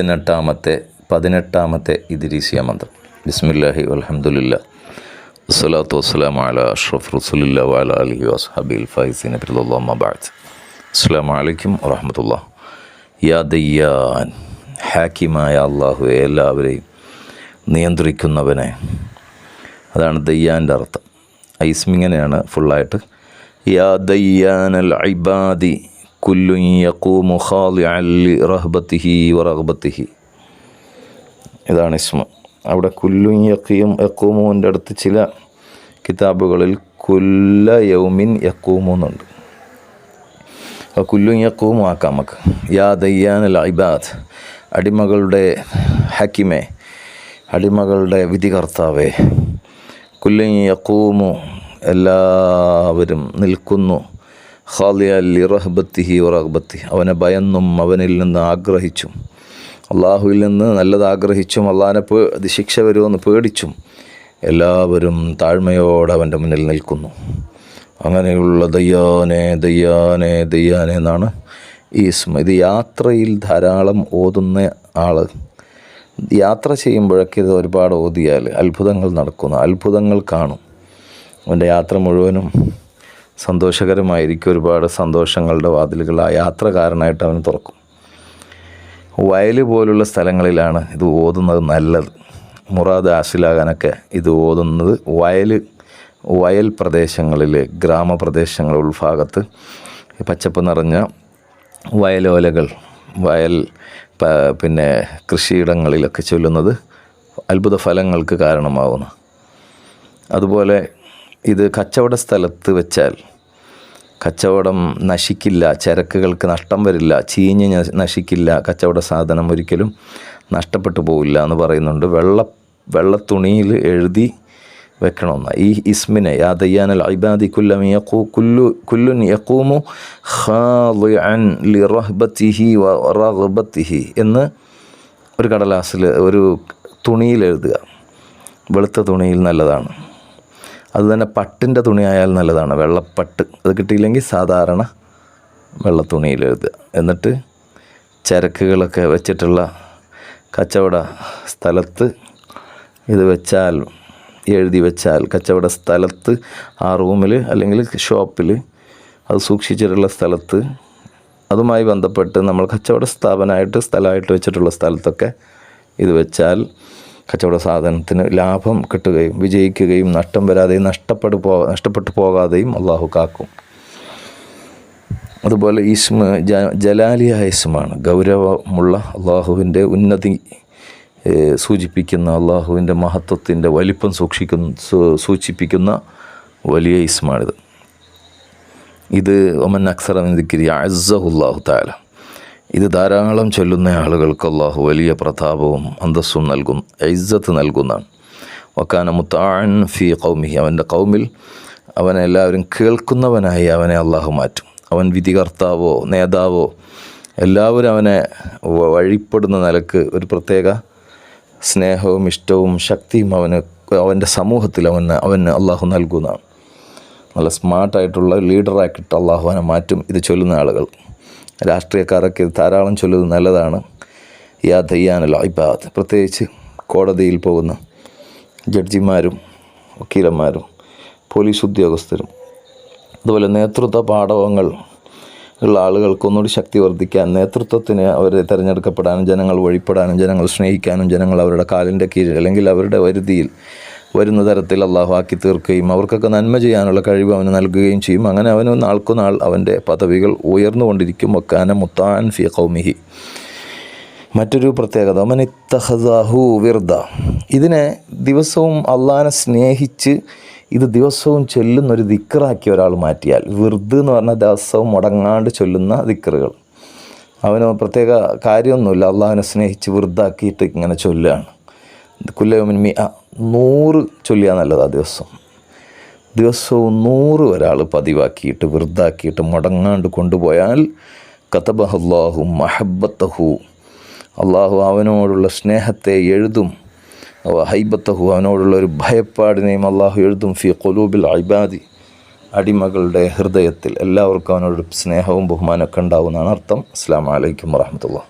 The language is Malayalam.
പതിനെട്ടാമത്തെ പതിനെട്ടാമത്തെ ഇദ്രീസിയ മന്ത്രം. ബിസ്മില്ലാഹി അലഹമുല്ല വസ്സലാത്തു വസ്സലാം അല അഷ്റഫ് റസുലില്ല വാല അലഹി വസ്ഹബിൽ ഫൈസിൻ അബ്ദുല്ലാബാദ് അസ്സാം വലൈക്കും വറഹമത്തുള്ള യാ ദയ്യാൻ ഹാക്കിമായ അള്ളാഹു എല്ലാവരെയും നിയന്ത്രിക്കുന്നവനെ. അതാണ് ദയ്യാന്റെ അർത്ഥം. ഐസ്മിങ്ങനെയാണ് ഫുള്ളായിട്ട് യാ ദയ്യാൻ അൽ ഐബാദി കുല്ലു ഇതാണ് ഇസ്മ. അവിടെ കുല്ലു യക്കിയും യക്കൂമുവിന്റെ അടുത്ത് ചില കിതാബുകളിൽ കുല്ല യൗമിൻ യക്കൂമു എന്നുണ്ട്. കുല്ലു യക്കൂമു ആക്കാം നമുക്ക്. യാ ദയ്യാൻ അൽ ഐബാദ് അടിമകളുടെ ഹക്കിമെ അടിമകളുടെ വിധികർത്താവേ. കുല്ലു യക്കൂമു എല്ലാവരും നിൽക്കുന്നു. ഖാലിയ ലി റഹ്ബത്തിഹി റഹ്ബത്തി അവനെ ഭയന്നും അവനിൽ നിന്ന് ആഗ്രഹിച്ചും. അള്ളാഹുവിൽ നിന്ന് നല്ലത് ആഗ്രഹിച്ചും അള്ളാഹിനെ പേ ശിക്ഷ വരുമെന്ന് പേടിച്ചും എല്ലാവരും താഴ്മയോടെ അവന്റെ മുന്നിൽ നിൽക്കുന്നു. അങ്ങനെയുള്ള ദയ്യാനെ ദയ്യാനെ ദയ്യാനെ എന്നാണ് ഈ ഇത് യാത്രയിൽ ധാരാളം ഓതുന്ന ആൾ യാത്ര ചെയ്യുമ്പോഴൊക്കെ ഇത് ഒരുപാട് ഓതിയാൽ അത്ഭുതങ്ങൾ നടക്കുന്നു. അത്ഭുതങ്ങൾ കാണും. അവന്റെ യാത്ര മുഴുവനും സന്തോഷകരമായിരിക്കും ഒരുപാട് സന്തോഷങ്ങളുടെ വാതിലുകൾ ആ യാത്രക്കാരനായിട്ട് അവന് തുറക്കും. വയൽ പോലുള്ള സ്ഥലങ്ങളിലാണ് ഇത് ഓതുന്നത് നല്ലത്. മുറാദ് ആസിലാകാനൊക്കെ ഇത് ഓതുന്നത് വയൽ വയൽ പ്രദേശങ്ങളിൽ ഗ്രാമപ്രദേശങ്ങൾ ഉൾഭാഗത്ത് പച്ചപ്പ് നിറഞ്ഞ വയലോലകൾ വയൽ പിന്നെ കൃഷിയിടങ്ങളിലൊക്കെ ചൊല്ലുന്നത് അത്ഭുത ഫലങ്ങൾക്ക് കാരണമാവുന്നു. അതുപോലെ ഇത് കച്ചവട സ്ഥലത്ത് വെച്ചാൽ കച്ചവടം നശിക്കില്ല ചരക്കുകൾക്ക് നഷ്ടം വരില്ല ചീഞ്ഞ് നശിക്കില്ല കച്ചവട സാധനം ഒരിക്കലും നഷ്ടപ്പെട്ടു പോവില്ല എന്ന് പറയുന്നുണ്ട്. വെള്ള വെള്ളത്തുണിയിൽ എഴുതി വെക്കണമെന്ന്. ഈ ഇസ്മിനെ യാ ദയ്യാനൽ ഇബാദി കുല്ലം കുല്ലു കുല്ലുൻ യഖൂമു എന്ന് ഒരു കടലാസിൽ ഒരു തുണിയിൽ എഴുതുക. വെളുത്ത തുണിയിൽ നല്ലതാണ്. അത് തന്നെ പട്ടിന്റെ തുണിയായാൽ നല്ലതാണ്. വെള്ളപ്പട്ട് അത് കിട്ടിയില്ലെങ്കിൽ സാധാരണ വെള്ള തുണിയിൽ എഴുതുക. എന്നിട്ട് ചരക്കുകളൊക്കെ വെച്ചിട്ടുള്ള കച്ചവട സ്ഥലത്ത് ഇത് വെച്ചാൽ എഴുതി വെച്ചാൽ കച്ചവട സ്ഥലത്ത് ആ റൂമിൽ അല്ലെങ്കിൽ ഷോപ്പിൽ അത് സൂക്ഷിച്ചിട്ടുള്ള സ്ഥലത്ത് അതുമായി ബന്ധപ്പെട്ട് നമ്മൾ കച്ചവട സ്ഥാപനമായിട്ട് സ്ഥലമായിട്ട് വെച്ചിട്ടുള്ള സ്ഥലത്തൊക്കെ ഇത് വെച്ചാൽ കച്ചവട സാധനത്തിന് ലാഭം കിട്ടുകയും വിജയിക്കുകയും നഷ്ടം വരാതെയും നഷ്ടപ്പെട്ടു പോ നഷ്ടപ്പെട്ടു പോകാതെയും അള്ളാഹു കാക്കും. അതുപോലെ ഇസ്മ ജ ജലാലിയായ ഇസ്മാണ്. ഗൗരവമുള്ള അള്ളാഹുവിന്റെ ഉന്നതി സൂചിപ്പിക്കുന്ന അള്ളാഹുവിന്റെ മഹത്വത്തിന്റെ വലിപ്പം സൂക്ഷിക്കുന്ന സൂചിപ്പിക്കുന്ന വലിയ ഇസ്മാണിത്. ഇത് ഒമൻ അക്സറ അസഹുല്ലാഹു താല ഇത് ധാരാളം ചൊല്ലുന്ന ആളുകൾക്ക് അള്ളാഹു വലിയ പ്രതാപവും അന്തസ്സും നൽകും ഐസത്ത് നൽകുന്നതാണ്. വക്കാന മുത്താൻ ഫി കൗമി അവന്റെ കൗമിൽ അവനെ എല്ലാവരും കേൾക്കുന്നവനായി അവനെ അള്ളാഹു മാറ്റും. അവൻ വിധികർത്താവോ നേതാവോ എല്ലാവരും അവനെ വഴിപ്പെടുന്ന നിലയ്ക്ക് ഒരു പ്രത്യേക സ്നേഹവും ഇഷ്ടവും ശക്തിയും അവന് അവന്റെ സമൂഹത്തിൽ അവന് അവന് അള്ളാഹു നൽകുന്നതാണ്. നല്ല സ്മാർട്ടായിട്ടുള്ള ലീഡറാക്കിയിട്ട് അള്ളാഹു അവനെ മാറ്റും ഇത് ചൊല്ലുന്ന ആളുകൾ. രാഷ്ട്രീയക്കാരൊക്കെ ധാരാളം ചൊല്ലുന്നത് നല്ലതാണ്. യാ ദയ്യാനൽ ഇബാദ്. പ്രത്യേകിച്ച് കോടതിയിൽ പോകുന്ന ജഡ്ജിമാരും വക്കീലന്മാരും പോലീസ് ഉദ്യോഗസ്ഥരും അതുപോലെ നേതൃത്വ പാഠവങ്ങൾ ഉള്ള ആളുകൾക്ക് ഒന്നുകൂടി ശക്തി വർദ്ധിക്കാൻ നേതൃത്വത്തിന് അവരെ തിരഞ്ഞെടുക്കപ്പെടാനും ജനങ്ങൾ വഴിപ്പെടാനും ജനങ്ങൾ സ്നേഹിക്കാനും ജനങ്ങൾ അവരുടെ കാലിന്റെ കീഴിൽ അല്ലെങ്കിൽ അവരുടെ വരുതിയിൽ വരുന്ന തരത്തിൽ അള്ളാഹു ആക്കി തീർക്കുകയും അവർക്കൊക്കെ നന്മ ചെയ്യാനുള്ള കഴിവ് അവന് നൽകുകയും ചെയ്യും. അങ്ങനെ അവന് നാൾക്കുനാൾ അവന്റെ പദവികൾ ഉയർന്നുകൊണ്ടിരിക്കും. വക്കാന മുത്താൻ ഫി കൗമിഹി മറ്റൊരു പ്രത്യേകത മനിത്തഹദാഹു വിർദ. ഇതിനെ ദിവസവും അള്ളഹാനെ സ്നേഹിച്ച് ഇത് ദിവസവും ചൊല്ലുന്ന ഒരു ദിക്കറാക്കി ഒരാൾ മാറ്റിയാൽ വിർദ് എന്ന് പറഞ്ഞാൽ ദിവസവും മുടങ്ങാണ്ട് ചൊല്ലുന്ന ദിക്കറുകൾ അവന് പ്രത്യേക കാര്യമൊന്നുമില്ല. അള്ളാഹുവിനെ സ്നേഹിച്ച് വൃദ്ധാക്കിയിട്ട് ഇങ്ങനെ ചൊല്ലുകയാണ്. കുല്ലമിൻ മി ആ, നൂറ് ചൊല്ലിയാൽ നല്ലതാ ദിവസം. ദിവസവും നൂറ് ഒരാൾ പതിവാക്കിയിട്ട് വൃദ്ധാക്കിയിട്ട് മുടങ്ങാണ്ട് കൊണ്ടുപോയാൽ കതബഹല്ലാഹു മഹബത്തഹു അള്ളാഹു അവനോടുള്ള സ്നേഹത്തെ എഴുതും. ഹൈബത്തഹു അവനോടുള്ള ഒരു ഭയപ്പാടിനെയും അള്ളാഹു എഴുതും. ഫി കൊലൂബിൽ അയ്ബാദി അടിമകളുടെ ഹൃദയത്തിൽ എല്ലാവർക്കും അവനോട് സ്നേഹവും ബഹുമാനമൊക്കെ ഉണ്ടാവുന്നതാണ് അർത്ഥം. അസ്സാം വലൈക്കും വാഹമത്തുള്ള